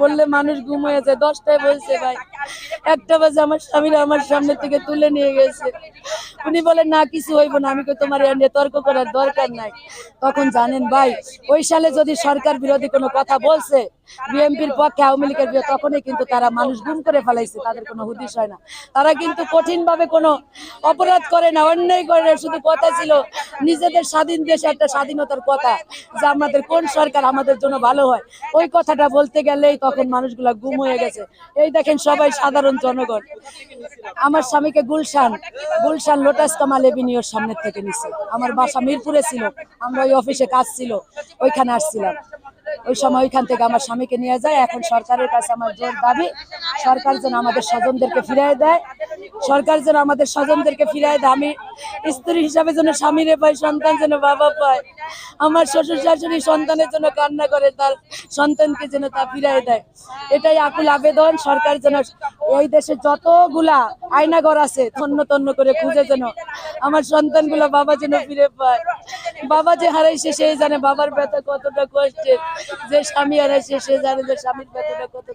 বললে মানুষ ঘুম হয়ে দশটায় বলছে, ভাই, একটা বাজে আমার স্বামীরা আমার সামনে থেকে তুলে নিয়ে গেছে। উনি বলে, না, কিছু হইব না, আমি তোমার এ তর্ক করার দরকার নাই। তখন জানেন, ভাই, ওই সালে যদি সরকার বিরোধী কোনো কথা বলছে বিএনপির পক্ষে আওয়ামী লীগের বিরোধী তখনই কিন্তু তারা মানুষ গুম করে ফেলাইছে তাদের কোনো হুদিস হয় না তারা কিন্তু কঠিন ভাবে কোনো অপরাধ করে না অন্যায় করে না শুধু কথা ছিল নিজেদের স্বাধীন দেশে একটা স্বাধীনতার কথা যে আমাদের কোন সরকার আমাদের জন্য ভালো হয় ওই কথাটা বলতে গেলেই তখন মানুষগুলা গুম হয়ে গেছে এই দেখেন সবাই সাধারণ জনগণ আমার স্বামীকে গুলশান গুলশান লোটাস কামাল এভিনিউর সামনের থেকে নিছে আমার বাসা মিরপুরে ছিল আমরা ওই অফিসে কাজ ছিল ওইখানে আসছিলাম ওই সময় ওইখান থেকে আমার স্বামীকে নিয়ে যায়। এখন সরকারের কাছে আমার জোর দাবি, সরকার যেন আমাদের স্বজনদেরকে ফিরিয়ে দেয়। সরকার যেন আমাদের স্বজনদেরকে ফিরায় দেয়। আমি স্ত্রী হিসাবে যেন স্বামীরে পাই, সন্তান যেন বাবা পায়। আমার শ্বশুর শাশুড়ি সন্তানের জন্য কান্না করে, তার সন্তানকে যেন তা ফিরায় দেয়। এটাই আকুল আবেদন। সরকার যেন এই দেশে যতগুলা আয়নাঘর আছে, তন্ন তন্ন করে খুঁজে যেন আমার সন্তানগুলো বাবা যেন ফিরে পায়। বাবা যে হারাইছে সেই জানে বাবার ব্যথা কতটা কষ্টের। যে স্বামী হারাইছে, সে জানে যে স্বামীর ব্যথাটা কত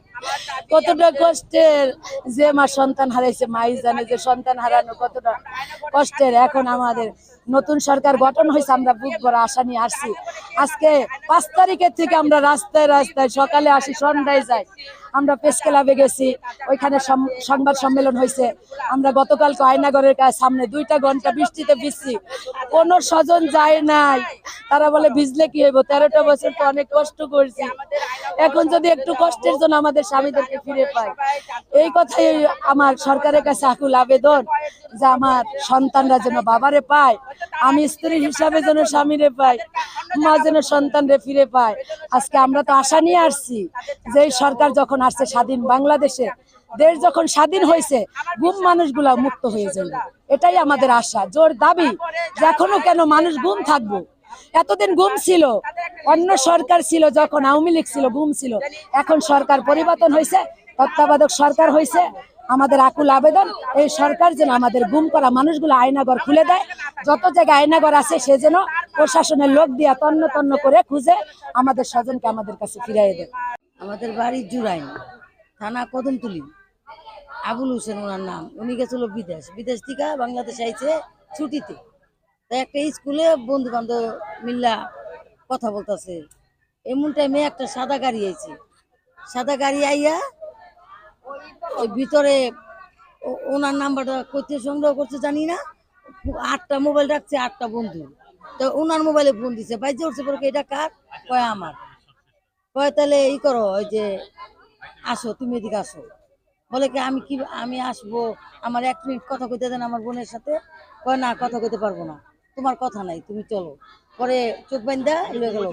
কতটা কষ্টের। যে মা সন্তান হারাইছে, মাই জানে যে সন্তান হারানো কতটা কষ্টের। এখন আমাদের নতুন সরকার গঠন হয়েছে, আমরা বুক ভরা আশা নিয়ে আসছি। আজকে পাঁচ তারিখের থেকে আমরা রাস্তায় রাস্তায় সকালে আসি, সন্ধ্যায় যাই। আমরা প্রেস ক্লাবে গেছি, ওইখানে সংবাদ সম্মেলন হয়েছে আমরা গতকালকে আয়নাগরের কাছে সামনে দুইটা ঘণ্টা বৃষ্টিতে ভিজছি। কোন স্বজন যায় নাই। তারা বলে, ভিজলে কি হইব? তেরোটা বছর তো অনেক কষ্ট করছি। এখন যদি একটু কষ্টের জন্য আমাদের স্বামীদেরকে ফিরে পাই। এই কথাই আমার সরকারের কাছে আকুল আবেদন যে আমার সন্তানরা যেন বাবারে পায়, আমি স্ত্রী হিসাবে যেন স্বামীরে পাই, মা যেন সন্তানরে ফিরে পায়। আজকে আমরা তো আশা নিয়ে আসছি যে সরকার যখন আসছে স্বাধীন বাংলাদেশে। দেশ যখন স্বাধীন হয়েছে, গুম মানুষগুলা মুক্ত হয়ে যাবে। এটাই আমাদের আশা, জোর দাবি এখনও কেন মানুষ গুম থাকব। এতদিন গুম ছিল, অন্য সরকার ছিল যখন আওয়ামী লীগ ছিল, গুম ছিল। এখন সরকার পরিবর্তন হয়েছে, তত্ত্বাবধায়ক সরকার হয়েছে। আমাদের আকুল আবেদন, এই সরকার যেন আমাদের গুম করা মানুষগুলো আয়নাগর খুলে দেয়। যত জায়গায় আয়নাগর আছে, সে যেন প্রশাসনের লোক দিয়া তন্ন তন্ন করে খুঁজে আমাদের স্বজনকে আমাদের কাছে ফিরিয়ে দেয়। আমাদের বাড়ি জুরাইন, থানা কদমতুলি। আবুল হোসেন ওনার নাম, উনি গেছিল বিদেশ। বিদেশ থেকে বাংলাদেশ আইছে ছুটিতে। তাই একটা স্কুলে বন্ধু বান্ধব মিল্লা কথা বলতেছে। এমন টাইমে একটা সাদা গাড়ি আইছে। সাদা গাড়ি আইয়া ওই ভিতরে ওনার নাম্বারটা কোথায় সংগ্রহ করছে, জানি না। আটটা মোবাইল রাখছে, আটটা বন্ধু। তো ওনার মোবাইলে ফোন দিছে বাইজে উঠছে পরে এটা কার? কয়, আমার। কয়, তাহলে ই করো, ওই যে আসো, তুমি এদিকে আসো। বলে কি, আমি কি, আমি আসব? আমার এক মিনিট কথা কইতে দেন আমার বোনের সাথে? কয়, না, কথা কইতে পারব না। তোমার কথা নাই, তুমি চলো। পরে চোখ বান্ধা লয়ে গেল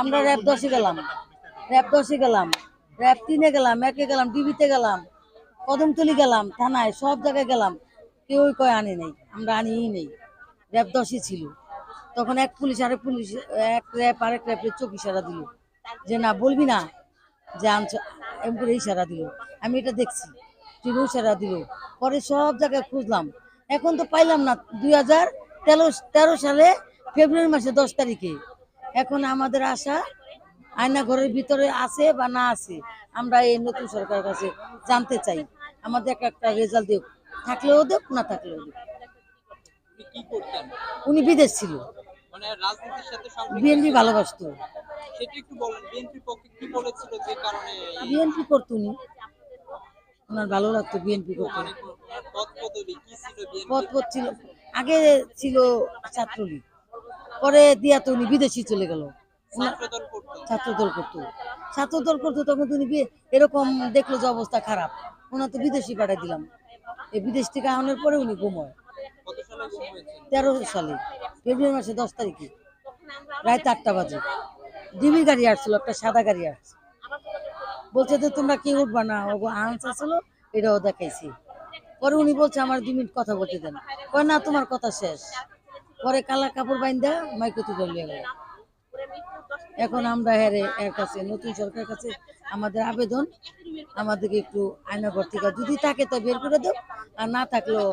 আমরা র্যাব দশে গেলাম, র্যাব দশে গেলাম, র্যাব তিনে গেলাম, একে গেলাম, ডিবিতে গেলাম, কদমতলি গেলাম, থানায়, সব জায়গায় গেলাম। কেউই কয়, আনি নাই, আমরা আনিই নেই। র্যাব দশই ছিল। তখন এক পুলিশ আরেক পুলিশ, এক র্যাব আরেক র্যাবের চোখ ইশারা দিল। যে না বলবি না যে আনছো এমন করে ইশারা দিল। আমি এটা দেখছি। তিনি ইশারা দিল। পরে সব জায়গায় খুঁজলাম। এখন তো পাইলাম না। দুই হাজার তেরো তেরো সালে ফেব্রুয়ারি মাসে দশ তারিখে। এখন আমাদের আশা আয়না ঘরের ভিতরে আছে বা না আছে আমরা এই নতুন সরকারের কাছে জানতে চাই। আমাদের একটা একটা রেজাল্ট দেব থাকলেও দেব না থাকলেও দেব উনি বিদেশ ছিল। মানে বিএনপি ভালোবাসতো। সেটা একটু বলেন বিএনপির পক্ষে কি বলেছিল যে কারণে? বিএনপি করতো উনি। ওনার ভালো লাগতো বিএনপি করতো। মানে পদ ছিল আগে ছিল ছাত্রলীগ। পরে দিয়া তো উনি বিদেশি চলে গেল। ছাত্রদল করতো। ছাত্রদল করতো। তখন বি- এরকম দেখল যে অবস্থা খারাপ। ওনার তো বিদেশি পাঠাই দিলাম। এই বিদেশ থেকে আনার পরে উনি গুম কত সালে গুম হয়েছিল? তেরো সালে ফেব্রুয়ারি মাসে দশ তারিখে। রাত আটটা বাজে। ডিবি গাড়ি আসছিল, একটা সাদা গাড়ি আসছে। বলছে যে, তোমরা কি উঠবা না? ও আনস আসছিল এটাও দেখাইছি। পরে উনি বলছে, আমার দু মিনিট কথা বলতে দেন। কয়, না, তোমার কথা শেষ। পরে কালা কাপড় বাইন্দা মাইকে তুলে নিয়ে গেল। এখন আমরা হেরে এর কাছে, নতুন সরকারের কাছে আমাদের আবেদন। আমাদেরকে একটু আয়নাঘর থেকে যদি থাকে তো বের করে দেব আর না থাকলেও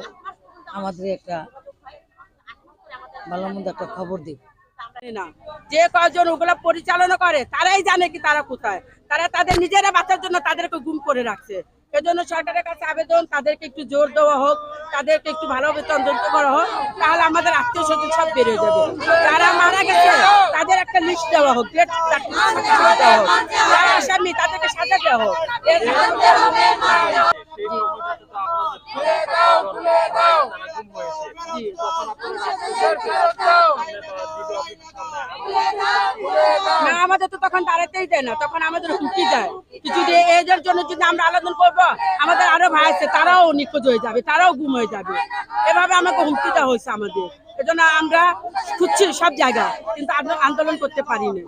আমাদের একটা ভালো মন্দ একটা খবর দেব না। যে কজন ওগুলো পরিচালনা করে তারাই জানে কি তারা কোথায় তারা তাদের নিজেরা বাঁচার জন্য তাদেরকে গুম করে রাখছে এজন্য সরকারের কাছে আবেদন তাদেরকে একটু জোর দেওয়া হোক তাদেরকে একটু ভালো বেতন দিতে করা হোক তাহলে আমাদের আত্মীয় স্বজন সব বেড়ে যাবে যারা মারা গেছে তাদের একটা লিস্ট দেওয়া হোক ডেট দেওয়া হোক যারা আসামি তাদেরকে সাজা দেওয়া হোক না, আমাদের তো তখন দাঁড়াতেই দেয় না, তখন আমাদের হুমকি দেয়? কিছু এদের জন্য যদি আমরা আলোচনা করব, আমাদের আরও ভাই আছে, তারাও নিখোঁজ হয়ে যাবে, তারাও গুম হয়ে যাবে। এভাবে আমাকে হুমকি দেওয়া হয়েছে আমাদের। এজন্য আমরা খুঁজছি সব জায়গা কিন্তু আন্দোলন করতে পারি না